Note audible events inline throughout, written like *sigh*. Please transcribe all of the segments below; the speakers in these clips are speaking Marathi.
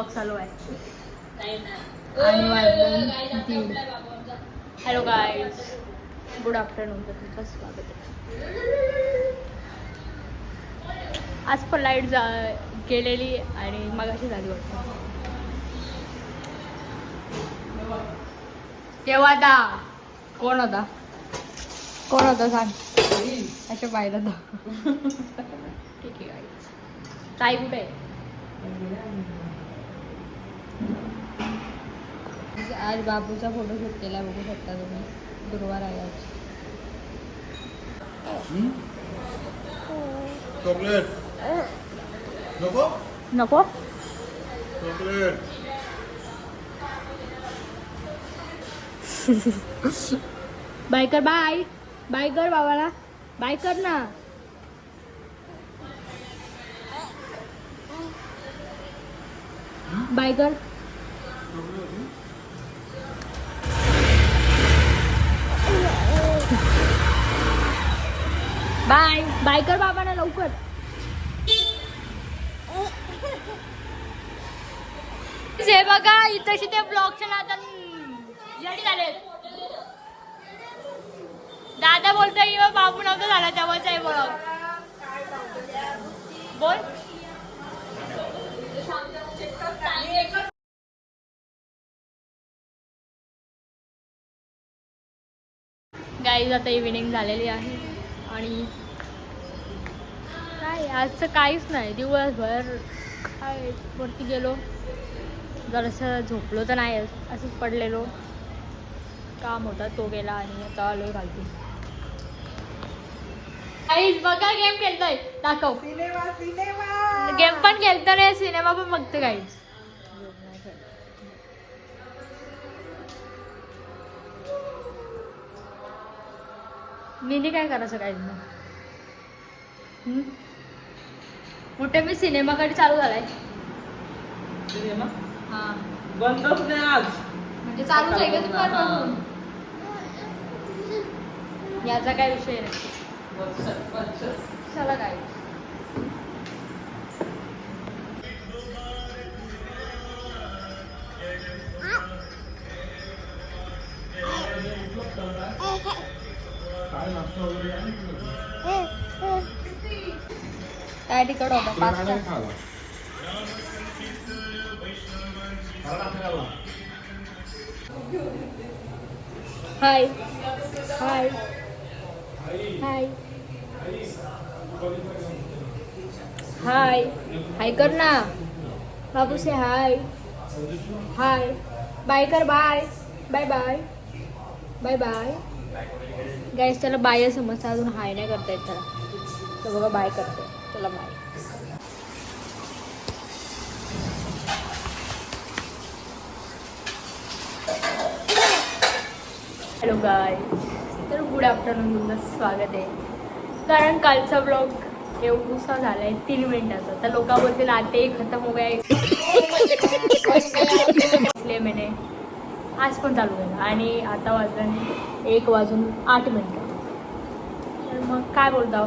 ब्लॉग चालू आहे. आणि वाजलं हॅलो गाईज गुड आफ्टरनून तुमचं स्वागत आहे. आज पण लाइट जा गेलेली आणि मग अशी झाली वाटतं. तेव्हा दा? कोण होता? कोण होता सांग. अशा पाहिलं ठीक आहे ताई कुठे आहे? आज बाबूचा फोटो शूट केला बघू शकता तुम्ही. गुरुवार आहे आज. चॉकलेट. नको? नको? चॉकलेट. *laughs* बाय कर बाय. बाय कर बाबाला. बाय कर ना. बाय कर. बाय. बाय कर बाबाला लवकर. हे बघा इथं ते ब्लॉगच्या नादान येडी झाले. दादा बोलतोय बाबू नव्हतं झाला तेव्हाच आहे ब्लॉग बोल. गाईज आता इव्हिनिंग झालेली आहे. आणि काय आजचं काहीच नाही. दिवसभर काय वरती गेलो. जरासं झोपलो तर नाही असंच पडलेलो. काम होता तो गेला आणि आता आलो घालते काहीच बघा गेम खेळतोय. दाखव. Cinema cinema! गेम पण खेळतो रे सिनेमा पण बघतो काहीच मी काय करायचं हम्म? कुठे मी सिनेमाकडे चालू झालाय. सिनेमा? हा. बंदच नाही आज. म्हणजे चालूच आहे का दुपारपासून याचा काय विषय नाही. चला काय काय? काय तिकड होता. हाय. हाय. हाय. हाय. हाय कर ना. बाबू से हाय. हाय. बाय कर bye bye bye bye bye guys त्याला बाय समजतं अजून हाय नाही करता येत त्याला. तर बघा बाय करते त्याला बाय हॅलो गाय तर गुड आफ्टरनून तुमचं स्वागत आहे. कारण कालचा ब्लॉग एवढूसा झाला आहे तीन मिनिटाचा. तर लोक बोलतील आते खतम हो गया. इसलिए आज पण चालू झालं. आणि आता वाजून एक वाजून आठ मिनटं. तर मग काय बोलतो?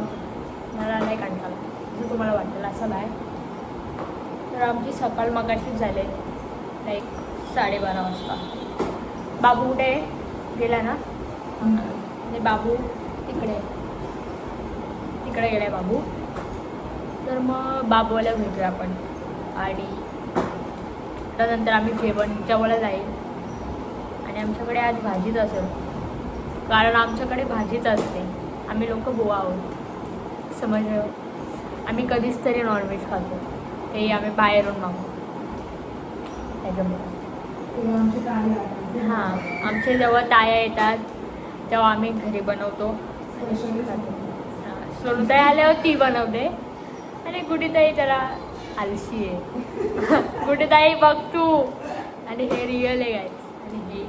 मला नाही कंटाळा जर तुम्हाला वाटेल असं नाही. तर आमची सकाळ मगाशीच झाले. लाईक साडेबारा वाजता. बाबू कुठे गेला ना? म्हणजे बाबू तिकडे तिकडे गेलाय बाबू. तर मग बाबूला भेटूया आपण. आणि त्यानंतर आम्ही जेवण जेवायला जाईल. आणि आमच्याकडे आज भाजीच असेल. कारण आमच्याकडे भाजीच असते. आम्ही लोक गोवा आहोत. समजलं? आम्ही कधीच तरी नॉनव्हेज खातो. ते आम्ही बाहेरून मागतो त्याच्यामुळे. हां आमच्या जेव्हा ताया येतात तेव्हा आम्ही घरी बनवतो. सोनूताई आल्यावर ती बनवते. आणि गुडीताई जरा आलशी आहे. *laughs* गुडीताई बघ तू. आणि हे रिअल आहे गाय आणि हे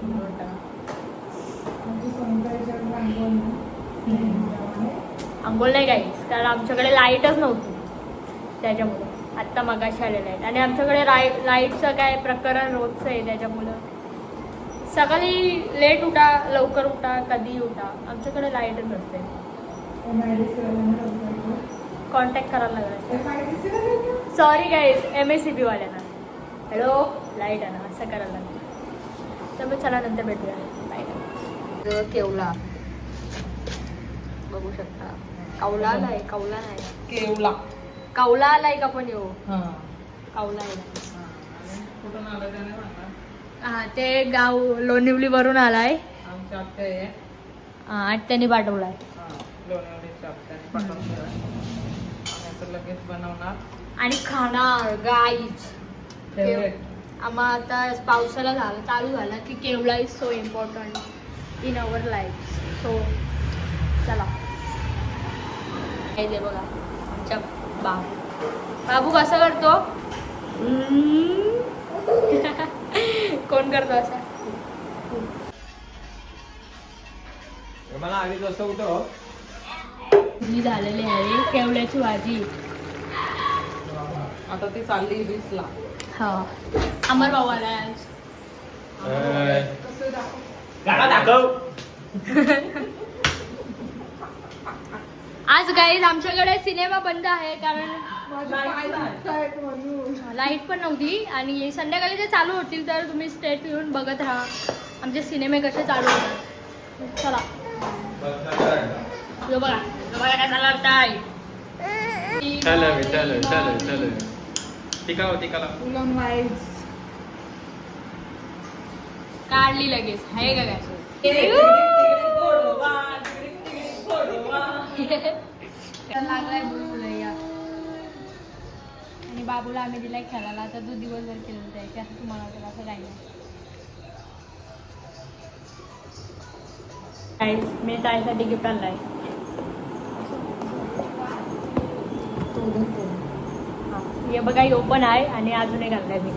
आंघोळ अंघोळ नाही गाईस कारण आमच्याकडे लाईटच नव्हती. त्याच्यामुळे. आत्ता मगाशी आलेलं आहे. आणि आमच्याकडे राय लाईटचं काय प्रकरण रोजचं आहे त्याच्यामुळं. सकाळी लेट उठा लवकर उठा कधी उठा. आमच्याकडे लाईटच नसते. कॉन्टॅक्ट करायला लागला sorry guys M S C B वाल्यांना. हॅलो लाइट आहे ना असं करायला लागलं. तर मग चला नंतर भेटूया. बाय केवला. बघू शकता. कौला आलाय कौला नाही. केवला. कौला आलाय का पण येऊ? हा. कौला आलाय कुठून आलं त्याने म्हणा हा ते गाव लोणिवली वरून आलाय. आमच्या आत्या आहे. हा, आत्याने पाठवलाय. हा लोणावळीच्या आत्याने पाठवून दिला आम्ही आता लगेच बनवणार. आणि खाणार गाईच फेवरेट आम्हा आता पावसाला झालं चालू झाला की केवला is so important in our life so चला. हे दे बघा. आमच्या बाबू बाबू कसा करतो. *laughs* कोण करतो असा? मला आधी कसं उठव ही झालेली आहे केवल्याची भाजी? आता ती चालली वीसला. हा. अमर भाऊ आला आज. गाडा दाखव. *laughs* आज गाईज आमच्याकडे सिनेमा बंद आहे कारण लाइट पण नव्हती. आणि संध्याकाळी ते चालू होतील तर तुम्ही स्टेट येऊन बघत राहा. आमचे सिनेमे कसे चालू होतात. चला. यो बघा. काय चालला काय चलो चलो चलो चलो टिका टिकाला उलन वाईट्स काढली लगेच. आहे का काय? लागलाय बुलबुलैया आणि बाबूला आम्ही दिलाय खेळायला. आता तो दिवसभर केलं आहे. असं तुम्हाला वाटेल असं काही नाही. मी ताईसाठी गिफ्ट आणलाय. हे. बघा ओपन आहे आणि अजून एक आणलाय मी.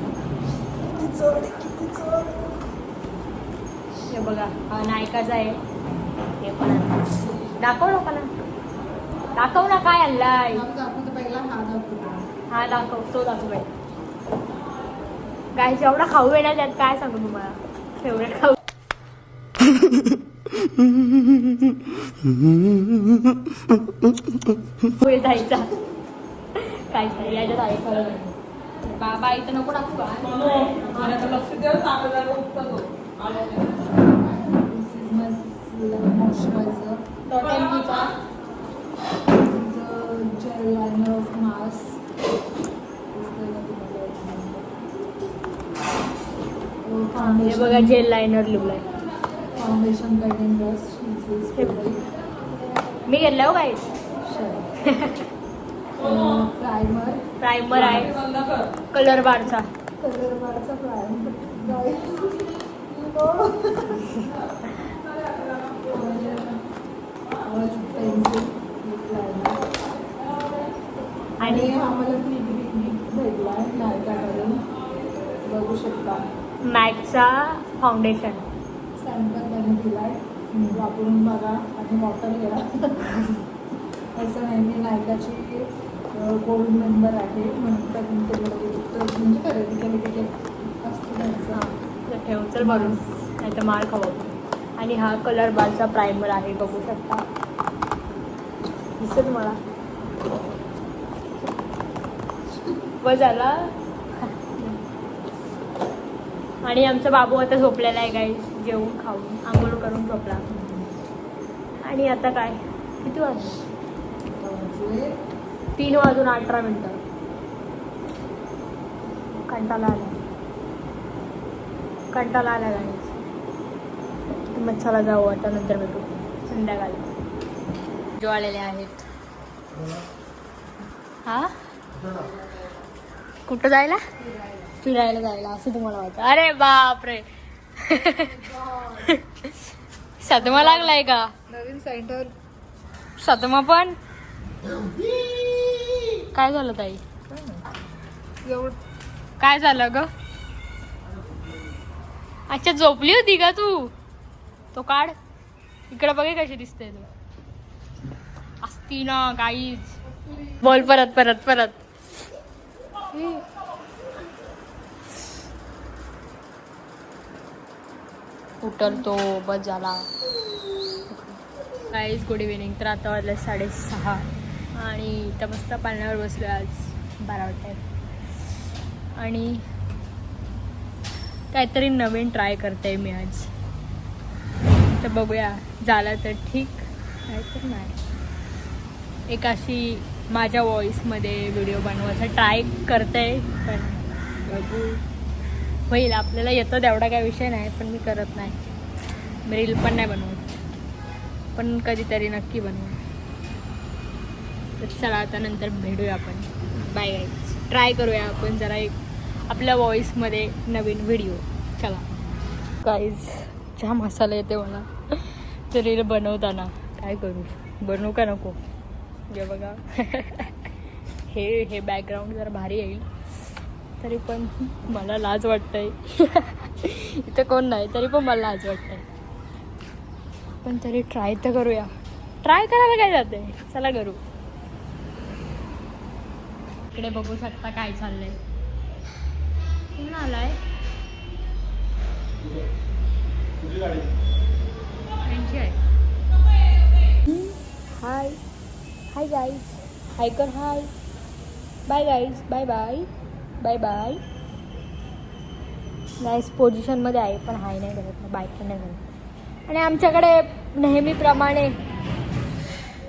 हे बघा हा नायकाचा आहे. हे पण आणलं दाखव लोकांना दाखव ना काय आणलाय. हा दाखव. तो दाखव काय एवढा खाऊ ना त्यात काय सांगू तुम्हाला? फेवरेट खाऊ. पुढे जायचा. काहीच नाही याच्यात आहे खरं नाही. बाबा इथं नको टाकू लक्ष द्या सात हजार उठतो हे बघा जेल लायनर लिवलाय फाउंडेशन ब्राईडिंग ब्रश मी घेतलं हो काही प्रायमर प्रायमर आहे. कलर बारचा. कलर बारचा *laughs* *laughs* पेन्सिल आणि फ्री गिफ्ट भेटला नायकाकडून बघू शकता मॅकचा फाउंडेशन सॅम्पल त्याने दिलाय वापरून बघा आणि वॉटर घ्या असं नाही मी नायकाची गोल्ड मेंबर आहे. म्हणून तर gift म्हणजे खरेदी केली की ते असतं त्यांचं. ठेव चल भरून नाही तर माळ खाऊ आणि हा कलर बारचा प्रायमर आहे बघू शकता. दिसत तुम्हाला. व झाला आणि आमचा बाबू आता झोपलेला आहे गाई जेवून खाऊन आंघोळ करून झोपला. आणि आता काय? किती वाजले? तीन वाजून अठरा मिनटं. कंटाला आला. कंटाला आला गाडी मच्छाला जाऊ आता नंतर भेटू. संध्याकाळी. जो आलेले आहेत. हा? कुठं जायला? फिरायला जायला असं तुम्हाला वाटतं. अरे बापरे! सदमा लागलाय का? नवीन सेंटर. सदमा पण? काय झालं ताई? एवढं. काय झालं ग? अच्छा झोपली होती का तू. तो काढ. इकडे बघे कशी दिसते तू. असती ना काहीच बोल परत परत परत. उठल तो बस झाला काहीच गुड इव्हिनिंग तर आता वाजले साडेसहा. आणि इथं मस्त पाण्यावर बसलो आज. बारा वाटत आणि काहीतरी नवीन ट्राय करते मी आज. तर बघूया. झालं तर ठीक. नाही तर नाही. एक अशी माझ्या व्हॉईसमध्ये व्हिडिओ बनवायचा ट्राय करते पण बघू होईल आपल्याला येतं तेवढा काय विषय नाही पण मी करत नाही. रील पण नाही बनवत. पण कधीतरी नक्की बनवू. तर चला आता नंतर भेटूया आपण. बाय बाय ट्राय करूया आपण जरा एक आपल्या व्हॉईसमध्ये नवीन व्हिडिओ चला. गाईज जाम मसाला येते मला. *laughs* तरी रील बनवताना. काय करू? बनवू का नको? हे बघा. *laughs* हे हे बॅकग्राऊंड जरा भारी येईल. तरी पण मला लाज वाटतंय. *laughs* इथं कोण नाही तरी पण मला लाज वाटतंय. पण तरी ट्राय तर करूया. ट्राय करायला काय जाते? चला करू. इकडे बघू शकता काय चाललंय. कोण आलाय यांची आहे हाय हाय गाईज हाय कर hi bye guys bye bye bye bye guys पोझिशनमध्ये आहे पण हाय नाही करत. बाय पण नाही करत आणि आमच्याकडे नेहमीप्रमाणे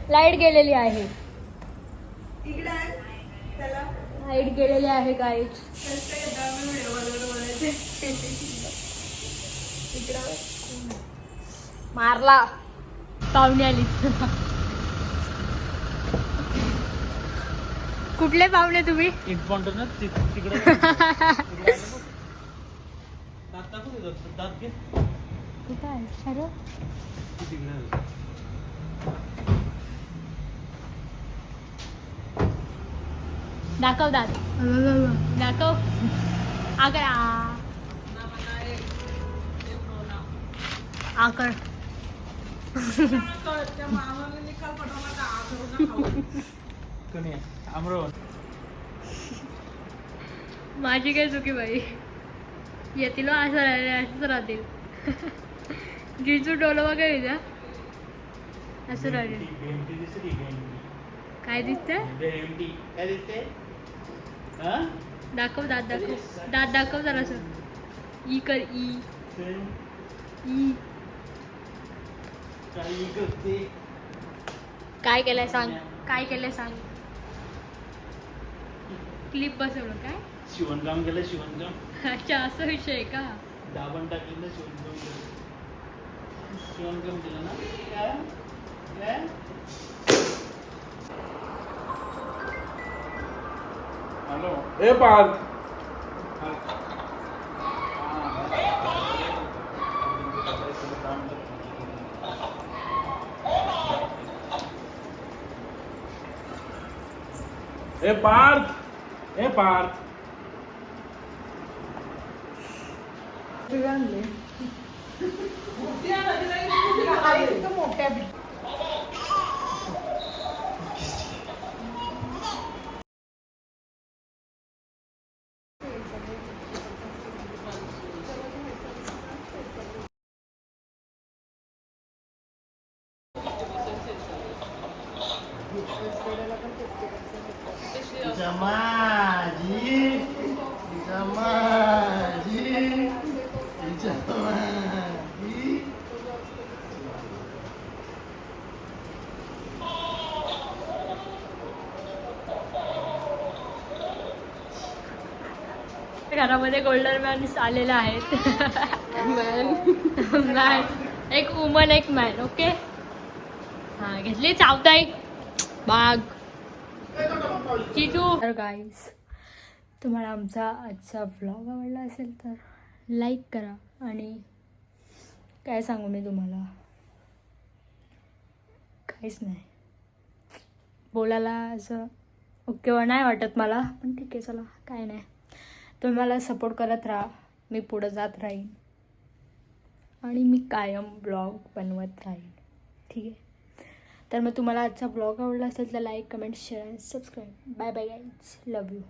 लाइट गेलेली आहे. लाइट गेलेली आहे गाईज मारला. पाहुणे आली. कुठले पाहुणे तुम्ही? आहे दाखव दात दाखव आकरा आकर. कोणी आमरोन माझी काय चुकी बाई? येतील हो, असं राहिले असंच राहतील. जिजू डोलवा काय विजा असं राहील. काय दिसतंय? काय दिसते दाखव दात दाखव. दात दाखव जरासं. ई कर ई. ई. काय केलंय सांग? काय केलंय सांग? क्लिप बसवलं काय? शिवणकाम केलं शिवणकाम अच्छा असं विषय आहे का? दाबण टाकलं ना शिवणकाम केलं शिवणकाम केलं ना? काय? काय? हॅलो. ए पार्थ ए पार्थ ए पार्थ मोठ्या जमाजी घरामध्ये गोल्डन मॅन आलेले आहेत मॅन एक वुमन एक मॅन ओके हा घेतली चावताय बाग. चिटू तर गाईज तुम्हाला आमचा आजचा व्लॉग आवडला असेल तर लाईक करा आणि काय सांगू मी तुम्हाला? काहीच नाही. बोलायला असं ओके नाही वाटत मला पण ठीक आहे चला काय नाही. तुम्ही मला सपोर्ट करत राहा. मी पुढं जात राहीन. आणि मी कायम ब्लॉग बनवत राहीन. ठीक आहे? तर मग तुम्हाला आजचा ब्लॉग आवडला असेल तर like comment share and subscribe bye bye guys love you